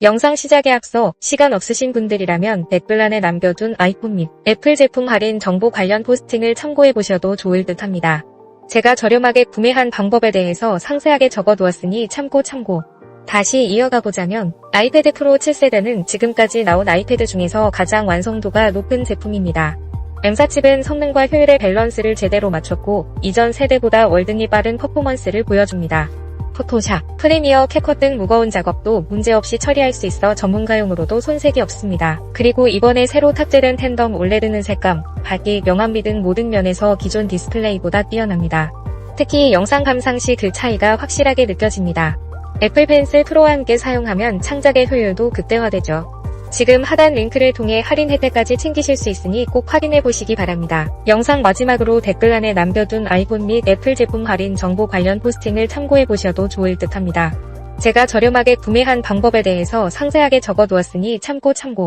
영상 시작에 앞서 시간 없으신 분들이라면 댓글란에 남겨둔 아이폰 및 애플 제품 할인 정보 관련 포스팅을 참고해 보셔도 좋을 듯 합니다. 제가 저렴하게 구매한 방법에 대해서 상세하게 적어두었으니 참고 참고. 다시 이어가 보자면 아이패드 프로 7세대는 지금까지 나온 아이패드 중에서 가장 완성도가 높은 제품입니다. M4칩은 성능과 효율의 밸런스를 제대로 맞췄고 이전 세대보다 월등히 빠른 퍼포먼스를 보여줍니다. 포토샵, 프리미어, 캐컷 등 무거운 작업도 문제없이 처리할 수 있어 전문가용으로도 손색이 없습니다. 그리고 이번에 새로 탑재된 텐덤 올레드는 색감, 밝기, 명암비 등 모든 면에서 기존 디스플레이보다 뛰어납니다. 특히 영상 감상 시 그 차이가 확실하게 느껴집니다. 애플 펜슬 프로와 함께 사용하면 창작의 효율도 극대화되죠. 지금 하단 링크를 통해 할인 혜택까지 챙기실 수 있으니 꼭 확인해 보시기 바랍니다. 영상 마지막으로 댓글란에 남겨둔 아이폰 및 애플 제품 할인 정보 관련 포스팅을 참고해 보셔도 좋을 듯 합니다. 제가 저렴하게 구매한 방법에 대해서 상세하게 적어 두었으니 참고 참고.